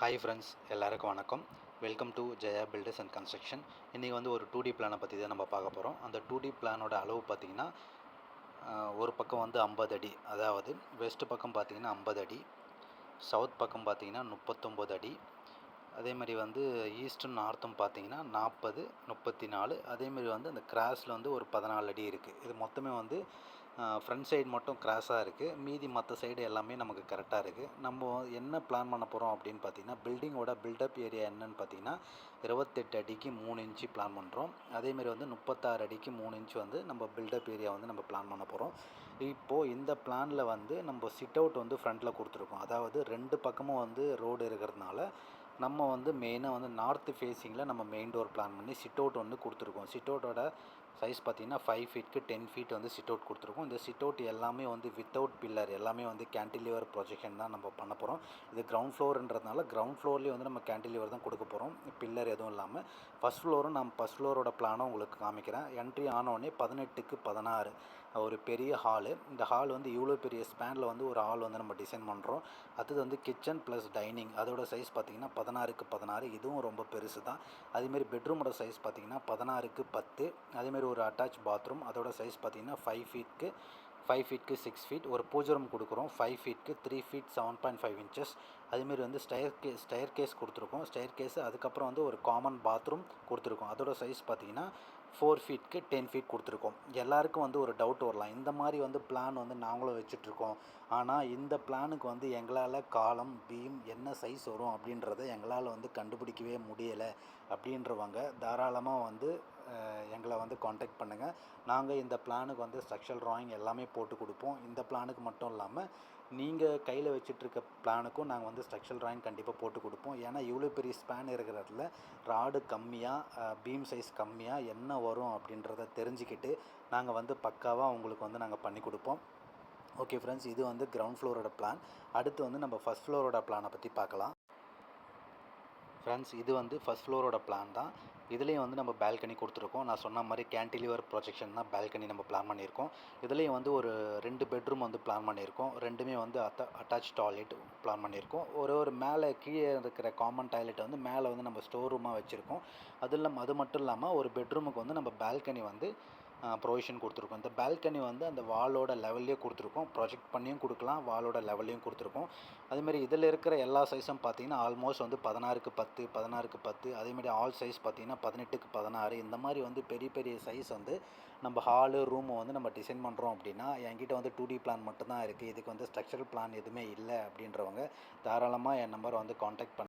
Hi friends எல்லாருக்கும் வணக்கம். Welcome to Jaya builders and construction இன்றைக்கி வந்து ஒரு டூ டி பிளானை பற்றி தான் நம்ம பார்க்க போகிறோம் அந்த டூ டி பிளானோட அளவு பார்த்திங்கன்னா ஒரு பக்கம் வந்து ஐம்பது அடி. அதாவது வெஸ்ட் பக்கம் பார்த்திங்கன்னா ஐம்பது அடி சவுத் பக்கம் பார்த்திங்கன்னா முப்பத்தொம்போது அடி அதே மாதிரி வந்து ஈஸ்ட்டும் நார்த்தும் பார்த்தீங்கன்னா நாற்பது முப்பத்தி நாலு அதேமாதிரி வந்து அந்த கிராஸில் வந்து ஒரு பதினாலு அடி இருக்குது இது மொத்தமே வந்து ஃப்ரண்ட் சைடு மட்டும் கிராஸாக இருக்குது மீதி மற்ற சைடு எல்லாமே நமக்கு கரெக்டாக இருக்குது நம்ம என்ன பிளான் பண்ண போகிறோம் அப்படின்னு பார்த்தீங்கன்னா பில்டிங்கோட பில்டப் ஏரியா என்னன்னு பார்த்தீங்கன்னா இருபத்தெட்டு அடிக்கு மூணு இன்ச்சு பிளான் பண்ணுறோம் அதேமாரி வந்து முப்பத்தாறு அடிக்கு மூணு இன்ச்சு வந்து நம்ம பில்டப் ஏரியா வந்து நம்ம பிளான் பண்ண போகிறோம் இப்போது இந்த பிளானில் வந்து நம்ம சிட் அவுட் வந்து ஃப்ரண்ட்டில் கொடுத்துருக்கோம். அதாவது ரெண்டு பக்கமும் வந்து ரோடு இருக்கிறதுனால நம்ம வந்து மெயினாக வந்து நார்த் ஃபேஸிங்கில் நம்ம மெயின் டோர் பிளான் பண்ணி சிட் அவுட் வந்து கொடுத்துருக்கோம். சிட் அவுட்டோட சைஸ் பார்த்தீங்கன்னா ஃபைவ் ஃபீட்க்கு டென் ஃபீட் வந்து சிட் அவுட் கொடுத்துருக்கோம். இந்த சிட் அவுட் எல்லாமே வந்து வித்தவுட் பில்லர் எல்லாமே வந்து கேன்டிலிவர் ப்ரொஜெக்ஷன் தான் நம்ம பண்ண போகிறோம் இது கிரவுண்ட் ஃப்ளோர்ன்றதுனால கிரவுண்ட் ஃப்ளோர்லேயே வந்து நம்ம கேன்டிலிவர் தான் கொடுக்க போகிறோம் பில்லர் எதுவும் இல்லாமல் ஃபஸ்ட் ஃப்ளோரும் நான் ஃபஸ்ட் ஃப்ளோரோட பிளானும் உங்களுக்கு காமிக்கிறேன். என்ட்ரி ஆனோடனே பதினெட்டுக்கு பதினாறு. ஒரு பெரிய ஹாலு இந்த ஹால் வந்து இவ்வளோ பெரிய ஸ்பேனில் வந்து ஒரு ஹால் வந்து நம்ம டிசைன் பண்ணுறோம் அடுத்தது வந்து கிச்சன் ப்ளஸ் டைனிங் அதோட சைஸ் பார்த்திங்கன்னா பதினாறுக்கு பதினாறு. இதுவும் ரொம்ப பெருசு தான் அதேமாரி பெட்ரூமோட சைஸ் பார்த்திங்கன்னா பதினாறுக்கு பத்து. அதேமாரி ஒரு அட்டாச் பாத்ரூம் அதோட சைஸ் பார்த்தீங்கன்னா ஃபைவ் ஃபீட்க்கு ஃபைவ் ஃபீட்க்கு சிக்ஸ் ஃபீட் ஒரு பூஜை ரூம் கொடுக்குறோம். Five ஃபீட்க்கு three feet seven point five inches அதுமாரி வந்து ஸ்டயர் கே ஸ்டயர் கேஸ் கொடுத்துருக்கோம். ஸ்டயர் கேஸ் அதுக்கப்புறம் வந்து ஒரு காமன் பாத்ரூம் கொடுத்துருக்கோம். அதோட சைஸ் பார்த்தீங்கன்னா ஃபோர் ஃபீட்க்கு டென் ஃபீட் கொடுத்துருக்கோம். எல்லாருக்கும் வந்து ஒரு டவுட் வரலாம். இந்த மாதிரி வந்து பிளான் வந்து நாங்களும் வச்சுட்ருக்கோம் ஆனால் இந்த பிளானுக்கு வந்து எங்களால் காலம் பீம் என்ன சைஸ் வரும் அப்படின்றத எங்களால் வந்து கண்டுபிடிக்கவே முடியலை அப்படின்றவங்க தாராளமாக வந்து எங்களை வந்து காண்டாக்ட் பண்ணுங்கள் நாங்கள் இந்த பிளானுக்கு வந்து ஸ்ட்ரக்சரல் ட்ராயிங் எல்லாமே போட்டு கொடுப்போம். இந்த பிளானுக்கு மட்டும் இல்லாமல் நீங்கள் கையில் வச்சுட்ருக்க பிளானுக்கும் நாங்கள் வந்து ஸ்ட்ரக்சரல் ட்ராயிங் கண்டிப்பாக போட்டு கொடுப்போம். ஏன்னா இவ்வளோ பெரிய ஸ்பேன் இருக்கிறதுல ராடு கம்மியாக பீம் சைஸ் கம்மியாக என்ன வரும் அப்படின்றத தெரிஞ்சுக்கிட்டு நாங்கள் வந்து பக்காவாக உங்களுக்கு வந்து நாங்கள் பண்ணி கொடுப்போம். ஓகே ஃப்ரெண்ட்ஸ் இது வந்து கிரவுண்ட் ஃப்ளோரோட பிளான் அடுத்து வந்து நம்ம ஃபஸ்ட் ஃப்ளோரோட பிளானை பற்றி பார்க்கலாம். ஃப்ரெண்ட்ஸ் இது வந்து ஃபஸ்ட் ஃப்ளோரோட பிளான் தான். இதுலேயும் வந்து நம்ம பால்கனி கொடுத்துருக்கோம். நான் சொன்ன மாதிரி கேன்டிலிவர் ப்ரொஜெக்ஷன் தான் பால்கனி நம்ம பிளான் பண்ணியிருக்கோம். இதுலேயும் வந்து ஒரு ரெண்டு பெட்ரூம் வந்து பிளான் பண்ணியிருக்கோம். ரெண்டுமே வந்து அத்த அட்டாச் டாய்லெட் பிளான் பண்ணியிருக்கோம். ஒரு ஒரு மேலே கீழே இருக்கிற காமன் டாய்லெட் வந்து மேலே வந்து நம்ம ஸ்டோர் ரூமாக வச்சுருக்கோம். அது இல்லாமல் அது மட்டும் இல்லாமல் ஒரு பெட்ரூமுக்கு வந்து நம்ம பால்கனி வந்து ப்ரொவிஷன் கொடுத்துருக்கோம். இந்த பால்கனி வந்து அந்த வாலோட லெவல்லே கொடுத்துருக்கோம். ப்ரொஜெக்ட் பண்ணியும் கொடுக்கலாம் வாலோட லெவல்லையும் கொடுத்துருக்கோம். அதேமாதிரி இதில் இருக்கிற எல்லா சைஸும் பார்த்தீங்கன்னா ஆல்மோஸ்ட் வந்து பதினாறுக்கு பத்து பதினாறுக்கு பத்து அதேமாதிரி ஆல் சைஸ் பார்த்தீங்கன்னா பதினெட்டுக்கு பதினாறு இந்த மாதிரி வந்து பெரிய பெரிய சைஸ் வந்து நம்ம ஹாலு ரூமை வந்து நம்ம டிசைன் பண்ணுறோம் அப்படின்னா என்கிட்ட வந்து டூ டி பிளான் மட்டும்தான் இருக்குது இதுக்கு வந்து ஸ்ட்ரக்சரல் பிளான் எதுவுமே இல்லை அப்படின்றவங்க தாராளமாக என் நம்பரை வந்து காண்டாக்ட் பண்ண